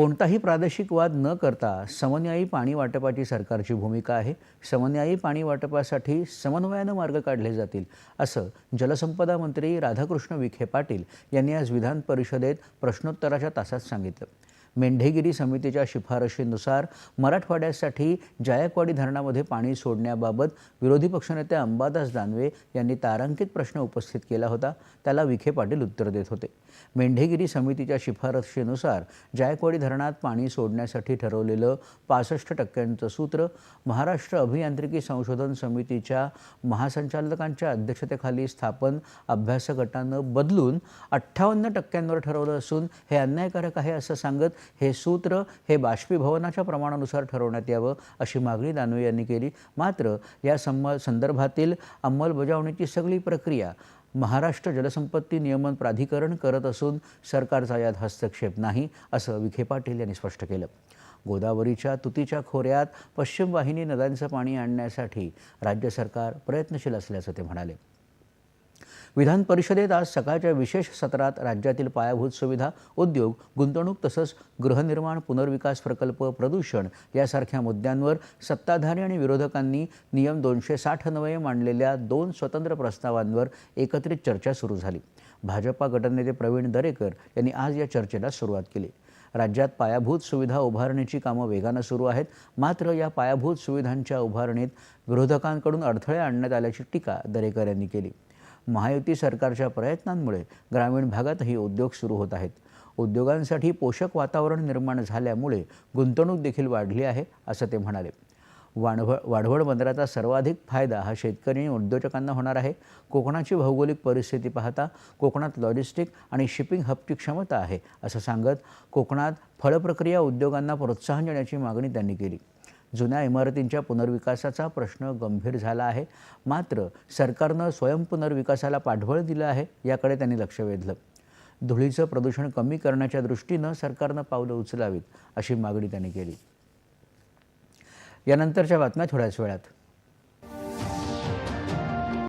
कोणताही प्रादेशिक वाद न करता समन्यायी पाणी वाटपाची सरकारची भूमिका आहे. समन्यायी पाणी वाटपासाठी समन्वयानं मार्ग काढले जातील असं जलसंपदा मंत्री राधाकृष्ण विखे पाटील यांनी आज विधान परिषदेत प्रश्नोत्तराच्या तासात सांगितलं. मेंढेगिरी समितीच्या शिफारशीनुसार मराठवाड्यासाठी जायकवाडी धरणामध्ये पाणी सोडण्याबाबत विरोधी पक्षनेते अंबादास दानवे यांनी तारांकित प्रश्न उपस्थित केला होता. त्याला विखे पाटील उत्तर देत होते. मेंढेगिरी समितीच्या शिफारशीनुसार जायकवाडी धरणात पाणी सोडण्यासाठी ठरवलेलं पासष्ट टक्क्यांचं सूत्र महाराष्ट्र अभियांत्रिकी संशोधन समितीच्या महासंचालकांच्या अध्यक्षतेखाली स्थापन अभ्यास गटानं बदलून अठ्ठावन्न टक्क्यांवर ठरवलं असून हे अन्यायकारक आहे असं सांगत हे सूत्र हे बाष्पीभवनाच्या प्रमाणानुसार ठरवण्यात यावं अशी मागणी दानवे यांनी केली. मात्र या संम संदर्भातील अंमलबजावणीची सगळी प्रक्रिया महाराष्ट्र जलसंपत्ती नियमन प्राधिकरण करत असून सरकारचा यात हस्तक्षेप नाही असं विखे पाटील यांनी स्पष्ट केलं. गोदावरीच्या तुतीच्या खोऱ्यात पश्चिम वाहिनी नद्यांचं पाणी आणण्यासाठी राज्य सरकार प्रयत्नशील असल्याचं ते म्हणाले. विधान परिषदेत आज सकाळच्या विशेष सत्रात राज्यातील पायाभूत सुविधा उद्योग गुंतवणूक तसंच गृहनिर्माण पुनर्विकास प्रकल्प प्रदूषण यासारख्या मुद्द्यांवर सत्ताधारी आणि विरोधकांनी नियम दोनशे साठ नवे मांडलेल्या दोन स्वतंत्र प्रस्तावांवर एकत्रित चर्चा सुरू झाली. भाजपा गटनेते प्रवीण दरेकर यांनी आज या चर्चेला सुरुवात केली. राज्यात पायाभूत सुविधा उभारणीची कामं वेगानं सुरू आहेत मात्र या पायाभूत सुविधांच्या उभारणीत विरोधकांकडून अडथळे आणण्यात आल्याची टीका दरेकर यांनी केली. महायुती सरकारच्या प्रयत्नांमुळे ग्रामीण भागातही उद्योग सुरू होत आहेत. उद्योगांसाठी पोषक वातावरण निर्माण झाल्यामुळे गुंतवणूक देखील वाढली आहे असं ते म्हणाले. वाढवळ वाढवळ बंदराचा सर्वाधिक फायदा हा शेतकरी आणि उद्योजकांना होणार आहे. कोकणाची भौगोलिक परिस्थिती पाहता कोकणात लॉजिस्टिक आणि शिपिंग हबची क्षमता आहे असं सांगत कोकणात फळप्रक्रिया उद्योगांना प्रोत्साहन देण्याची मागणी त्यांनी केली. जुन्या इमारतींच्या पुनर्विकासाचा प्रश्न गंभीर झाला आहे. मात्र सरकारनं स्वयंपुनर्विकासाला पाठबळ दिलं आहे याकडे त्यांनी लक्ष वेधलं. धुळीचं प्रदूषण कमी करण्याच्या दृष्टीनं सरकारनं पावलं उचलावीत अशी मागणी त्यांनी केली. यानंतरच्या बातम्या थोड्याच वेळात.